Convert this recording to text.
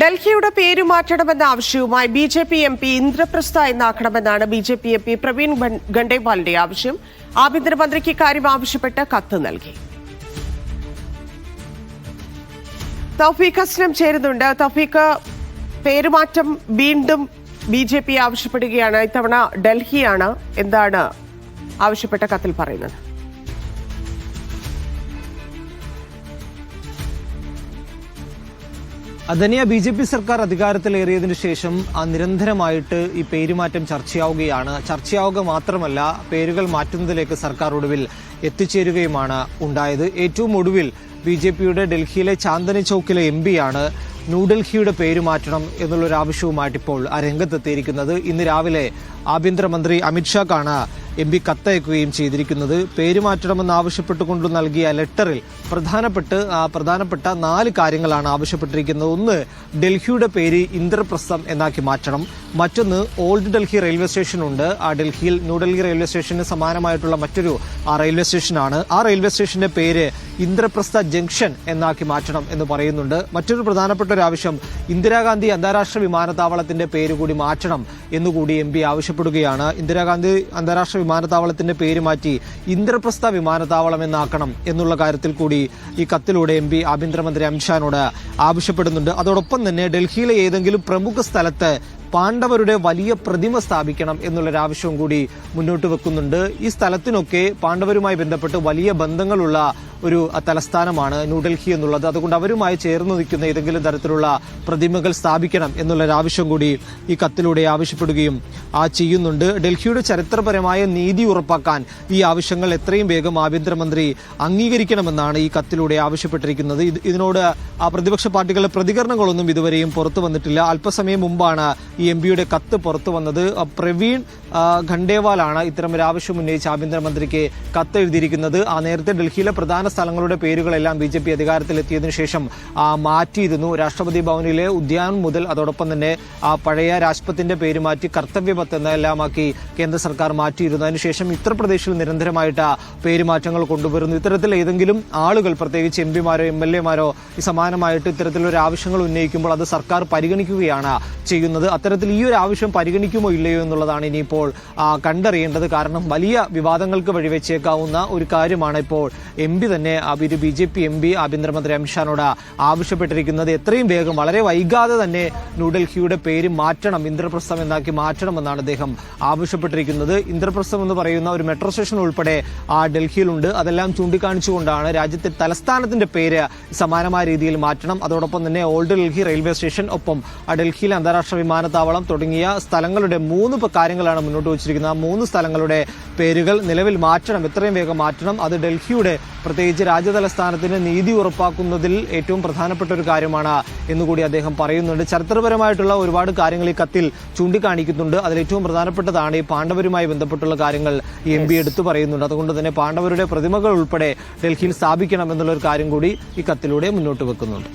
ഡൽഹിയുടെ പേര് മാറ്റണമെന്ന ആവശ്യവുമായി B J P M P Indraprastha എന്നാക്കണമെന്നാണ് B J P M P Praveen ഗണ്ടേവാളിന്റെ ആവശ്യം. ആഭ്യന്തരമന്ത്രിക്ക് ഇക്കാര്യം ആവശ്യപ്പെട്ട് കത്ത് നൽകി. തൗഫീഖ് അസ്ലം ചേരുന്നുണ്ട്. തൗഫീഖ് പേരുമാറ്റം വീണ്ടും ബി ജെ പി ആവശ്യപ്പെടുകയാണ്. ഇത്തവണ ഡൽഹിയാണ് എന്താണ് ആവശ്യപ്പെട്ട കത്തിൽ പറയുന്നത്? ധനിയ ബി ജെ പി സർക്കാർ അധികാരത്തിലേറിയതിനു ശേഷം നിരന്തരമായിട്ട് ഈ പേരുമാറ്റം ചർച്ചയാവുകയാണ്. ചർച്ചയാവുക മാത്രമല്ല പേരുകൾ മാറ്റുന്നതിലേക്ക് സർക്കാർ ഒടുവിൽ എത്തിച്ചേരുകയുമാണ് ഉണ്ടായത്. ഏറ്റവും ഒടുവിൽ ബി ജെ പിയുടെ ഡൽഹിയിലെ ചാന്ദനി ചൌക്കിലെ എം പിയാണ് ന്യൂഡൽഹിയുടെ പേര് മാറ്റണം എന്നുള്ളൊരു ആവശ്യവുമായിട്ട് ഇപ്പോൾ ആ രംഗത്തെത്തിയിരിക്കുന്നത്. ഇന്ന് രാവിലെ ആഭ്യന്തരമന്ത്രി അമിത്ഷാക്കാണ് എം പി കത്തയക്കുകയും ചെയ്തിരിക്കുന്നത്. പേര് മാറ്റണമെന്ന് ആവശ്യപ്പെട്ടുകൊണ്ട് നൽകിയ ലെറ്ററിൽ പ്രധാനപ്പെട്ട് പ്രധാനപ്പെട്ട നാല് കാര്യങ്ങളാണ് ആവശ്യപ്പെട്ടിരിക്കുന്നത്. ഒന്ന് ഡൽഹിയുടെ പേര് ഇന്ദ്രപ്രസ്ഥം എന്നാക്കി മാറ്റണം. മറ്റൊന്ന് ഓൾഡ് ഡൽഹി റെയിൽവേ സ്റ്റേഷൻ ഉണ്ട് ആ ഡൽഹിയിൽ ന്യൂഡൽഹി റെയിൽവേ സ്റ്റേഷന് സമാനമായിട്ടുള്ള മറ്റൊരു റെയിൽവേ സ്റ്റേഷനാണ്. ആ റെയിൽവേ സ്റ്റേഷന്റെ പേര് ഇന്ദ്രപ്രസ്ഥ ജംഗ്ഷൻ എന്നാക്കി മാറ്റണം എന്ന് പറയുന്നുണ്ട്. മറ്റൊരു പ്രധാനപ്പെട്ട ഒരു ആവശ്യം ഇന്ദിരാഗാന്ധി അന്താരാഷ്ട്ര വിമാനത്താവളത്തിന്റെ പേര് കൂടി മാറ്റണം എന്നുകൂടി എം പി ആവശ്യപ്പെടുകയാണ്. ഇന്ദിരാഗാന്ധി അന്താരാഷ്ട്ര വിമാനത്താവളത്തിന്റെ പേര് മാറ്റി ഇന്ദ്രപ്രസ്ഥ വിമാനത്താവളം എന്നാക്കണം എന്നുള്ള കാര്യത്തിൽ കൂടി ഈ കത്തിലൂടെ എം പി ആഭ്യന്തരമന്ത്രി അമിത്ഷാനോട് ആവശ്യപ്പെടുന്നുണ്ട്. അതോടൊപ്പം തന്നെ ഡൽഹിയിലെ ഏതെങ്കിലും പ്രമുഖ സ്ഥലത്ത് പാണ്ഡവരുടെ വലിയ പ്രതിമ സ്ഥാപിക്കണം എന്നുള്ളൊരാവശ്യവും കൂടി മുന്നോട്ട് വെക്കുന്നുണ്ട്. ഈ സ്ഥലത്തിനൊക്കെ പാണ്ഡവരുമായി ബന്ധപ്പെട്ട് വലിയ ബന്ധങ്ങളുള്ള ഒരു തലസ്ഥാനമാണ് ന്യൂഡൽഹി എന്നുള്ളത്. അതുകൊണ്ട് അവരുമായി ചേർന്ന് നിൽക്കുന്ന ഏതെങ്കിലും തരത്തിലുള്ള പ്രതിമകൾ സ്ഥാപിക്കണം എന്നുള്ളൊരാവശ്യം കൂടി ഈ കത്തിലൂടെ ആവശ്യപ്പെടുകയും ആ ചെയ്യുന്നുണ്ട്. ഡൽഹിയുടെ ചരിത്രപരമായ നീതി ഉറപ്പാക്കാൻ ഈ ആവശ്യങ്ങൾ എത്രയും വേഗം ആഭ്യന്തരമന്ത്രി അംഗീകരിക്കണമെന്നാണ് ഈ കത്തിലൂടെ ആവശ്യപ്പെട്ടിരിക്കുന്നത്. ഇതിനോട് ആ പ്രതിപക്ഷ പാർട്ടികളുടെ പ്രതികരണങ്ങളൊന്നും ഇതുവരെയും പുറത്തു വന്നിട്ടില്ല. അല്പസമയം മുമ്പാണ് ഈ എം പിയുടെ കത്ത് പുറത്തു വന്നത്. പ്രവീൺ ഖണ്ടേവാലാണ് ഖണ്ഡേവാലാണ് ഇത്തരം ഒരു ആവശ്യം ഉന്നയിച്ച് ആഭ്യന്തരമന്ത്രിക്ക് കത്ത് എഴുതിയിരിക്കുന്നത്. ആ നേരത്തെ ഡൽഹിയിലെ പ്രധാന സ്ഥലങ്ങളുടെ പേരുകളെല്ലാം ബി ജെ പി അധികാരത്തിലെത്തിയതിനു ശേഷം മാറ്റിയിരുന്നു. രാഷ്ട്രപതി ഭവനിലെ ഉദ്യാനം മുതൽ അതോടൊപ്പം തന്നെ ആ പഴയ രാജ്പത്തിന്റെ പേര് മാറ്റി കർത്തവ്യപത്ത് എന്നെല്ലാമാക്കി കേന്ദ്ര സർക്കാർ മാറ്റിയിരുന്നു അതിനുശേഷം ഉത്തർപ്രദേശിൽ നിരന്തരമായിട്ട് പേരുമാറ്റങ്ങൾ കൊണ്ടുവരുന്നു. ഇത്തരത്തിൽ ഏതെങ്കിലും ആളുകൾ പ്രത്യേകിച്ച് എം പിമാരോ എം എൽ എമാരോ സമാനമായിട്ട് ഇത്തരത്തിലൊരു ആവശ്യങ്ങൾ ഉന്നയിക്കുമ്പോൾ അത് സർക്കാർ പരിഗണിക്കുകയാണ് ചെയ്യുന്നത്. അത്തരത്തിൽ ഈ ഒരു ആവശ്യം പരിഗണിക്കുമോ ഇല്ലയോ എന്നുള്ളതാണ് ഇനിയിപ്പോൾ കണ്ടറിയേണ്ടത്. കാരണം വലിയ വിവാദങ്ങൾക്ക് വഴിവെച്ചേക്കാവുന്ന ഒരു കാര്യമാണ് ഇപ്പോൾ എം പി തന്നെ ഒരു B J P M P ആഭ്യന്തരമന്ത്രി അമിത്ഷാനോട് ആവശ്യപ്പെട്ടിരിക്കുന്നത്. എത്രയും വേഗം വളരെ വൈകാതെ തന്നെ ന്യൂഡൽഹിയുടെ പേര് മാറ്റണം ഇന്ദ്രപ്രസ്ഥം എന്നാക്കി മാറ്റണമെന്നാണ് അദ്ദേഹം ആവശ്യപ്പെട്ടിരിക്കുന്നത്. ഇന്ദ്രപ്രസ്ഥം എന്ന് പറയുന്ന ഒരു മെട്രോ സ്റ്റേഷൻ ഉൾപ്പെടെ ആ ഡൽഹിയിലുണ്ട്. അതെല്ലാം ചൂണ്ടിക്കാണിച്ചുകൊണ്ടാണ് രാജ്യത്തെ തലസ്ഥാനത്തിന്റെ പേര് സമാനമായ രീതിയിൽ മാറ്റണം. അതോടൊപ്പം തന്നെ ഓൾഡ് ഡൽഹി റെയിൽവേ സ്റ്റേഷൻ ഒപ്പം ഡൽഹിയിലെ അന്താരാഷ്ട്ര വിമാനത്താവളം തുടങ്ങിയ സ്ഥലങ്ങളുടെ മൂന്ന് കാര്യങ്ങളാണ് മുന്നോട്ട് വച്ചിരിക്കുന്നത്. ആ മൂന്ന് സ്ഥലങ്ങളുടെ പേരുകൾ നിലവിൽ മാറ്റണം എത്രയും വേഗം മാറ്റണം. അത് ഡൽഹിയുടെ പ്രത്യേകിച്ച് രാജ്യതലസ്ഥാനത്തിന് നീതി ഉറപ്പാക്കുന്നതിൽ ഏറ്റവും പ്രധാനപ്പെട്ട ഒരു കാര്യമാണ് എന്നുകൂടി അദ്ദേഹം പറയുന്നുണ്ട്. ചരിത്രപരമായിട്ടുള്ള ഒരുപാട് കാര്യങ്ങൾ ഈ കത്തിൽ ചൂണ്ടിക്കാണിക്കുന്നുണ്ട്. അതിൽ ഏറ്റവും പ്രധാനപ്പെട്ടതാണ് ഈ പാണ്ഡവരുമായി ബന്ധപ്പെട്ടുള്ള കാര്യങ്ങൾ ഈ എം പി എടുത്തു പറയുന്നുണ്ട്. അതുകൊണ്ട് തന്നെ പാണ്ഡവരുടെ പ്രതിമകൾ ഉൾപ്പെടെ ഡൽഹിയിൽ സ്ഥാപിക്കണം എന്നുള്ള ഒരു കാര്യം കൂടി ഈ കത്തിലൂടെ മുന്നോട്ട് വെക്കുന്നുണ്ട്.